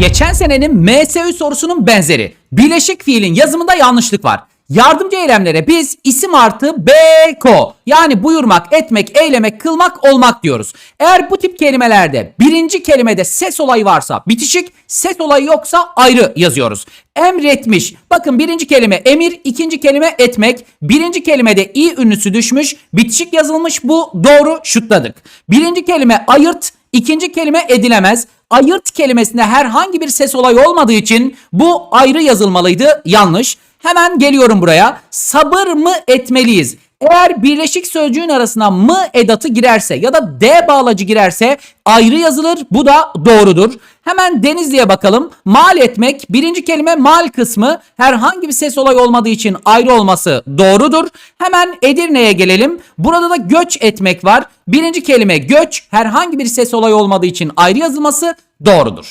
Geçen senenin MSÜ sorusunun benzeri. Bileşik fiilin yazımında yanlışlık var. Yardımcı eylemlere biz isim artı beko yani buyurmak, etmek, eylemek, kılmak, olmak diyoruz. Eğer bu tip kelimelerde birinci kelimede ses olayı varsa bitişik, ses olayı yoksa ayrı yazıyoruz. Emretmiş. Bakın birinci kelime emir, ikinci kelime etmek. Birinci kelimede i ünlüsü düşmüş, bitişik yazılmış bu doğru şutladık. Birinci kelime ayırt, ikinci kelime edilemez. Ayırt kelimesinde herhangi bir ses olayı olmadığı için bu ayrı yazılmalıydı. Yanlış. Hemen geliyorum buraya. Sabır mı etmeliyiz? Eğer birleşik sözcüğün arasına mı edatı girerse ya da d bağlacı girerse ayrı yazılır. Bu da doğrudur. Hemen Denizli'ye bakalım. Mal etmek birinci kelime mal kısmı herhangi bir ses olayı olmadığı için ayrı olması doğrudur. Hemen Edirne'ye gelelim. Burada da göç etmek var. Birinci kelime göç herhangi bir ses olayı olmadığı için ayrı yazılması doğrudur.